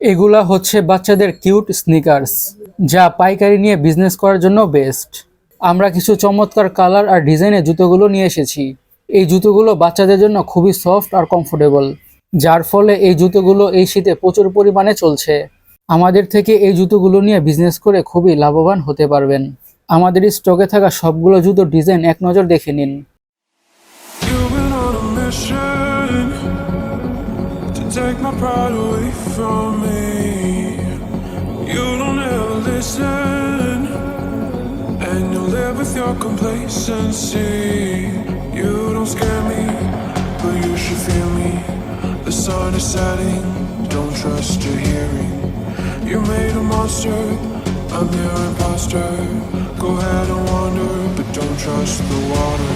এগুলা হচ্ছে বাচ্চাদের কিউট স্নিকার্স যা পাইকারি নিয়ে বিজনেস করার জন্য বেস্ট আমরা কিছু চমৎকার কালার আর ডিজাইনের জুতোগুলো নিয়ে এসেছি। এই জুতোগুলো বাচ্চাদের জন্য খুবই সফট আর কমফোর্টেবল যার ফলে এই জুতোগুলো এই শীতে প্রচুর পরিমাণে চলছে। আমাদের থেকে এই জুতোগুলো নিয়ে বিজনেস করে খুবই লাভবান হতে পারবেন। আমাদের স্টকে থাকা সবগুলো জুতোর ডিজাইন এক নজর দেখে নিন। Take my pride away from me. You don't ever listen, and you live with your complacency. You don't scare me, but you should fear me. The sun is setting, don't trust your hearing. You made a monster, I'm your imposter. Go ahead and wander, but don't trust the water.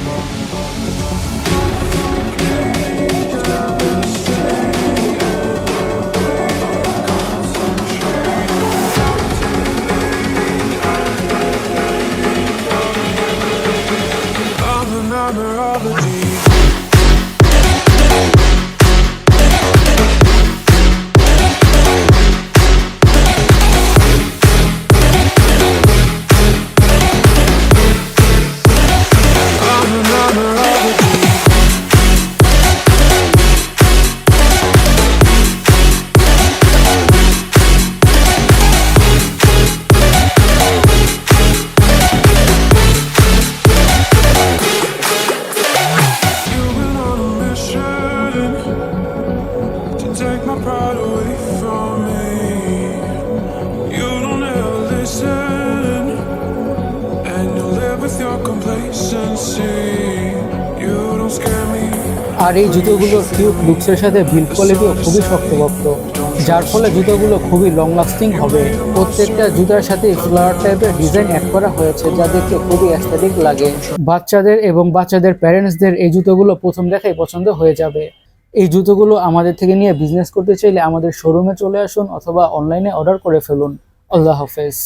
আর এই জুতোগুলোর cute লুকসের সাথে build কোয়ালিটিও খুবই শক্তপোক্ত যার ফলে জুতোগুলো খুবই long lasting হবে। প্রত্যেকটা জুতার সাথে ফ্লাওয়ার টাইপের ডিজাইন অ্যাড করা হয়েছে, যা দেখতে খুবই অ্যাস্থেটিক লাগে। বাচ্চাদের এবং বাচ্চাদের প্যারেন্টসদের এই জুতোগুলো প্রথম দেখাই পছন্দ হয়ে যাবে। এই জুতোগুলো আমাদের থেকে নিয়ে বিজনেস করতে চাইলে আমাদের শোরুমে চলে আসুন অথবা অনলাইনে অর্ডার করে ফেলুন। আল্লাহ হাফেজ।